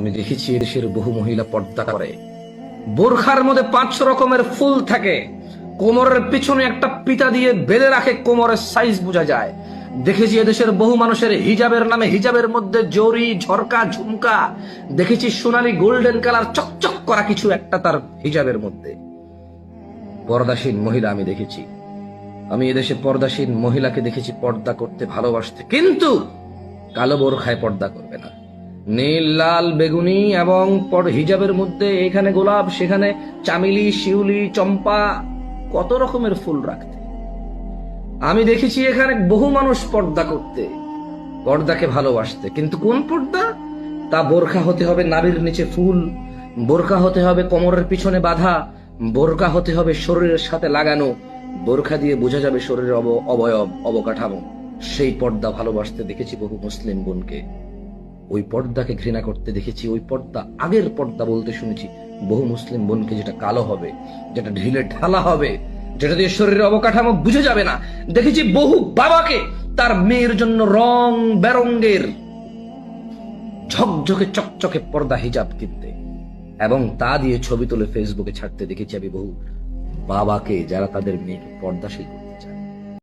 আমি দেখেছি এদেশের বহু মহিলা পর্দা করে। বোরখার মধ্যে পাঁচ রকমের ফুল থাকে। কোমরের পিছনে একটা পিতা দিয়ে বেঁধে রাখে, কোমরের সাইজ বোঝা যায়। দেখেছি এদেশের বহু মানুষের হিজাবের নামে হিজাবের মধ্যে জরি, ঝরকা, ঝুমকা। দেখেছি সোনালী গোল্ডেন কালার, চকচক করা কিছু একটা তার হিজাবের মধ্যে। পর্দাসীন মহিলা আমি দেখেছি। আমি এদেশে পর্দাসীন মহিলাকে দেখেছি পর্দা করতে ভালোবাসতে। কিন্তু কালো বোরখায় পর্দা করবে না। নীল, লাল, বেগুনি এবং পর- হিজাবের মধ্যে এখানে গোলাপ, সেখানে চামিলি, শিউলি, চম্পা, কত রকমের ফুল রাখতে। আমি দেখেছি এখানে বহু মানুষ পর্দা করতে, পর্দাকে ভালোবাসতে। কিন্তু কোন পর্দা? তা বোরখা হতে হবে নাভির নিচে ফুল, বোরখা হতে হবে কোমরের পিছনে বাঁধা, বোরখা হতে হবে শরীরের সাথে লাগানো, বোরখা দিয়ে বোঝা যাবে শরীরের অব- অবয়ব, অবকাঠামো। সেই পর্দা ভালোবাসতে দেখেছি বহু মুসলিম বোনকে। ওই পর্দাকে ঘৃণা করতে দেখেছি, ওই পর্দা আগের পর্দা বলতে শুনেছি। বহু মুসলিম বোনকে যেটা কালো হবে, যেটা ঢিলে ঢালা হবে, যেটা দিয়ে শরীরের অবকাঠামো বুঝে যাবে না, দেখেছি বহু বাবাকে তার মেয়ের জন্য রং বেরঙ্গের ঝকঝকে চকচকে পর্দা হিজাব কিনতে। এবং তা দিয়ে ছবি তুলে ফেসবুকে ছাড়তে দেখেছি আমি বহু বাবাকে যারা তাদের মেয়েকে পর্দাশীল করে